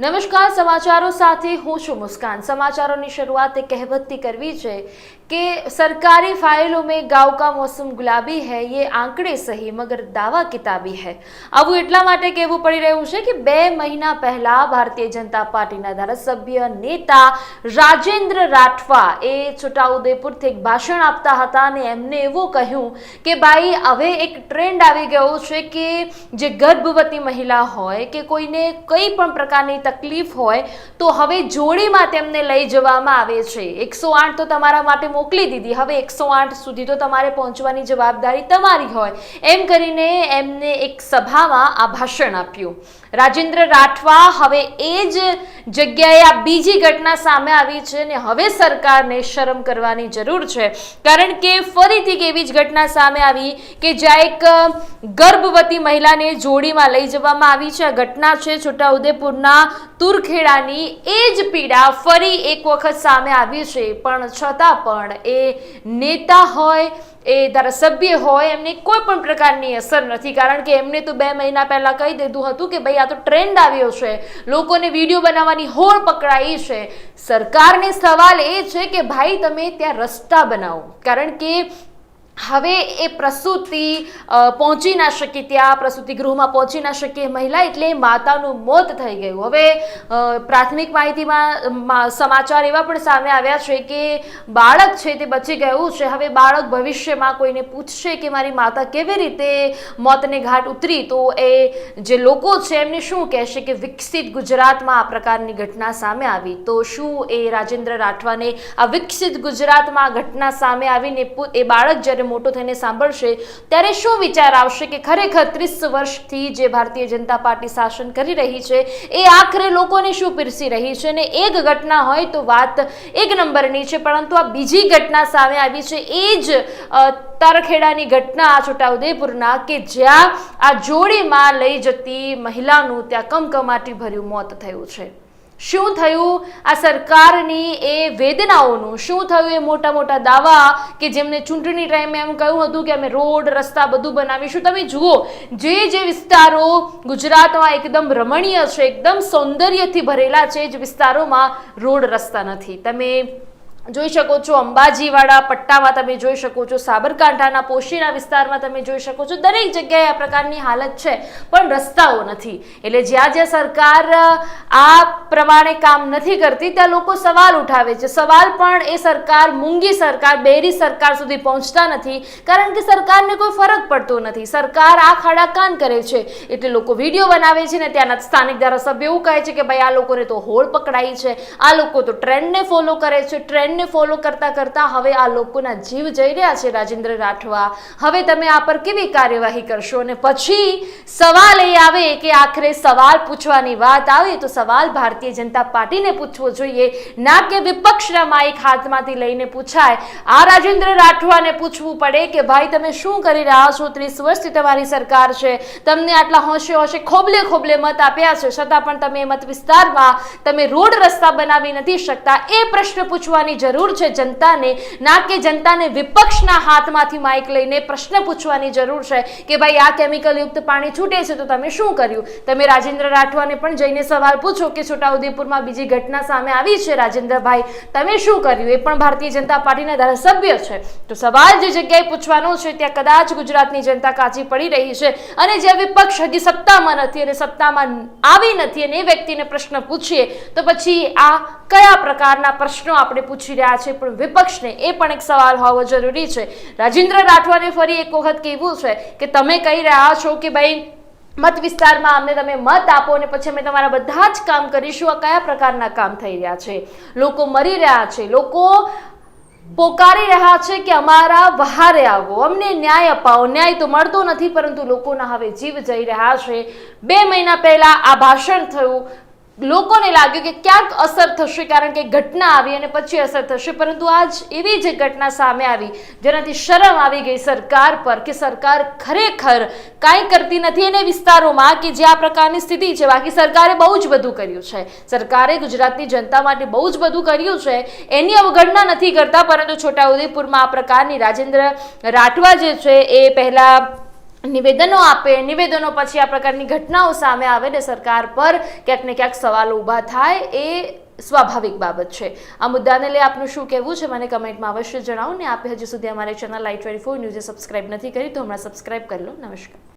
નમસ્કાર, સમાચારો સાથે હું છું મુસ્કાન. સમાચારોની શરૂઆત એ કહેવતથી કરવી છે કે સરકારી ફાઇલો મેં ગાંવ કા મોસમ ગુલાબી હૈ, યે આંકડે સહી, મગર દાવા કિતાબી હૈ. આવું એટલા માટે કહેવું પડી રહ્યું છે કે બે મહિના પહેલાં ભારતીય જનતા પાર્ટીના ધારાસભ્ય નેતા રાજેન્દ્ર રાઠવા એ છોટાઉદેપુરથી એક ભાષણ આપતા હતા અને એમને એવું કહ્યું કે, ભાઈ, હવે એક ટ્રેન્ડ આવી ગયો છે કે જે ગર્ભવતી મહિલા હોય કે કોઈને કંઈ પણ પ્રકારની તકલીફ હોય તો હવે જોડીમાં તેમને લઈ જવામાં આવે છે. એકસો આઠ તો તમારા માટે મોકલી દીધી. હવે એકસો આઠ સુધી તો તમારે પહોંચવાની જવાબદારી તમારી હોય. એમ કરીને એમને એક સભામાં આ ભાષણ આપ્યું. રાજેન્દ્ર રાઠવા હવે એ જ જગ્યાએ આ બીજી ઘટના સામે આવી છે અને હવે સરકારને શરમ કરવાની જરૂર છે. કારણ કે ફરીથી એક એવી જ ઘટના સામે આવી કે જ્યાં એક ગર્ભવતી મહિલાને જોડીમાં લઈ જવામાં આવી છે. આ ઘટના છે છોટાઉદેપુરના તુરખેડાની એ જ પીડા ફરી એક વખત સામે આવી છે. પણ છતાં પણ એ નેતા હોય, એ ધારાસભ્ય હોય, એમને કોઈ પણ પ્રકારની અસર નથી. કારણ કે એમને તો બે મહિના પહેલાં કહી દીધું હતું કે ભાઈ આ તો ટ્રેન્ડ આવ્યો છે. લોકોને વીડિયો બનાવવાની હોળ પકડાઈ છે. સરકારને સવાલ એ છે કે ભાઈ તમે ત્યાં રસ્તા બનાવો. કારણ કે હવે એ પ્રસૂતિ પહોંચી ના શકી ત્યાં, પ્રસૂતિ ગૃહમાં પહોંચી ના શકી મહિલા એટલે માતાનું મોત થઈ ગયું. હવે પ્રાથમિક માહિતીમાં સમાચાર એવા પણ સામે આવ્યા છે કે બાળક છે તે બચી ગયું છે. હવે બાળક ભવિષ્યમાં કોઈને પૂછશે કે મારી માતા કેવી રીતે મોતને ઘાટ ઉતરી, તો એ જે લોકો છે એમને શું કહેશે કે વિકસિત ગુજરાતમાં આ પ્રકારની ઘટના સામે આવી. તો શું એ રાજેન્દ્ર રાઠવાને આ વિકસિત ગુજરાતમાં ઘટના સામે આવીને એ બાળક જ્યારે મોટો થઈને સાંભળશે, ત્યારે શું વિચાર આવશે કે ખરેખર ત્રીસ વર્ષથી જે ભારતીય જનતા પાર્ટી શાસન કરી રહી છે, એ આખરે લોકોને શું પીરસી રહી છે ને એક ઘટના હોય તો વાત એક નંબરની છે, પરંતુ આ બીજી ઘટના સામે આવી છે. એ જ તારખેડાની ઘટના આ છોટાઉદેપુરના કે જ્યાં આ જોડીમાં લઈ જતી મહિલાનું ત્યાં કમકમાટી ભર્યું મોત થયું છે. શું થયું? આ સરકારની એ વેદનાઓનું શું થયું? એ મોટા મોટા દાવા કે જેમને ચૂંટણી ટાઈમે એમ કહ્યું હતું કે અમે રોડ, રસ્તા બધું બનાવીશું. તમે જુઓ, જે જે વિસ્તારો ગુજરાતમાં એકદમ રમણીય છે, એકદમ સૌંદર્યથી ભરેલા છે જે વિસ્તારોમાં રોડ રસ્તા નથી. તમે જોઈ શકો છો અંબાજીવાળા પટ્ટામાં તમે જોઈ શકો છો, સાબરકાંઠાના પોશીના વિસ્તારમાં તમે જોઈ શકો છો. દરેક જગ્યાએ આ પ્રકારની હાલત છે, પણ રસ્તાઓ નથી. એટલે જ્યાં જ્યાં સરકાર આ પ્રમાણે કામ નથી કરતી, ત્યાં લોકો સવાલ ઉઠાવે છે. સવાલ પણ એ સરકાર, મૂંગી સરકાર, બેરી સરકાર સુધી પહોંચતા નથી, કારણ કે સરકારને કોઈ ફરક પડતો નથી. સરકાર આ ખાડા કાન કરે છે. એટલે લોકો વીડિયો બનાવે છે ને ત્યાંના સ્થાનિક ધારાસભ્ય એવું કહે છે કે ભાઈ આ લોકોને તો હોળ પકડાઈ છે, આ લોકો તો ટ્રેન્ડને ફોલો કરે છે. ટ્રેન્ડને ફોલો કરતા કરતા હવે આ લોકોના જીવ જઈ રહ્યા છે, રાજેન્દ્ર રાઠવા. હવે તમે આ પર કેવી કાર્યવાહી કરશો? અને પછી સવાલ એ આવે કે આખરે સવાલ પૂછવાની વાત આવે તો સવાલ ભારતીય જનતા પાર્ટીને પૂછવો જોઈએ. ના કે વિપક્ષના માઇક હાથમાંથી લઈને પૂછાય. આ રાજેન્દ્ર રાઠવાને પૂછવું પડે કે ભાઈ તમે શું કરી રહ્યા છો? ત્રીસ વર્ષથી તમારી સરકાર છે. તમને આટલા હોંશે હોંશે ખોબલે ખોબલે મત આપ્યા છે. છતાં પણ તમે મત વિસ્તારમાં તમે રોડ રસ્તા બનાવી નથી શકતા. એ પ્રશ્ન પૂછવાની જરૂર છે જનતાને, ના કે જનતાને વિપક્ષના હાથમાંથી માઇક લઈને પ્રશ્ન પૂછવાની જરૂર છે કે ભાઈ આ કેમિકલયુક્ત પાણી છૂટે છે તો તમે શું કર્યું? તમે રાજેન્દ્ર રાઠવાને પણ જઈને સવાલ પૂછો કે છોટાઉદેપુરમાં બીજી ઘટના સામે આવી છે રાજેન્દ્રભાઈ, તમે શું કર્યું? એ પણ ભારતીય જનતા પાર્ટીના ધારાસભ્ય છે. તો સવાલ જે જગ્યાએ પૂછવાનો છે ત્યાં કદાચ ગુજરાતની જનતા કાચી પડી રહી છે અને જે વિપક્ષ હજી સત્તામાં નથી અને સત્તામાં આવી નથી અને એ વ્યક્તિને પ્રશ્ન પૂછીએ, તો પછી આ કયા પ્રકારના પ્રશ્નો આપણે પૂછી રહ્યા છે, પણ વિપક્ષને એ પણ એક સવાલ હોવો જરૂરી છે. રાજેન્દ્ર રાઠવાને ફરી એક વખત કહેવું છે કે તમે કહી રહ્યા છો કે ભાઈ, મત વિસ્તારમાં અમને તમે મત આપો અને પછી અમે તમારા બધા જ કામ કરીશું. આ કયા પ્રકારના કામ થઈ રહ્યા છે? લોકો મરી રહ્યા છે. લોકો પોકારી રહ્યા છે કે અમારા વહારે આવો. અમને ન્યાય અપાવો. ન્યાય તો મળતો નથી, પરંતુ લોકોના હવે જીવ જઈ રહ્યા છે. બે મહિના પહેલા આ ભાષણ થયું. લોકોને લાગ્યું કે ક્યાંક અસર થશે કારણ કે ઘટના આવી અને પછી અસર થશે. પરંતુ આજ એવી જ ઘટના સામે આવી, જેનાથી શરમ આવી ગઈ સરકાર પર કે સરકાર ખરેખર કાંઈ કરતી નથી એને વિસ્તારોમાં કે જે આ પ્રકારની સ્થિતિ છે. બાકી સરકારે બહુ જ બધું કર્યું છે. સરકારે ગુજરાતની જનતા માટે બહુ જ બધું કર્યું છે. એની અવગણના નથી કરતા, પરંતુ છોટાઉદેપુરમાં આ પ્રકારની રાજેન્દ્ર રાઠવા જે છે એ પહેલા નિવેદનો આપે, નિવેદનો પછી આ પ્રકારની ઘટનાઓ સામે આવે ને સરકાર પર ક્યાંક ને ક્યાંક સવાલો ઊભા થાય એ સ્વાભાવિક બાબત છે. આ મુદ્દાને લઈ આપનું શું કહેવું છે મને કમેન્ટમાં અવશ્ય જણાવો ને આપે હજી સુધી અમારી ચેનલ લાઈટ ટ્વેન્ટી ફોર ન્યૂઝે સબસ્ક્રાઇબ નથી કરી તો હમણાં સબસ્ક્રાઇબ કરી લો. નમસ્કાર.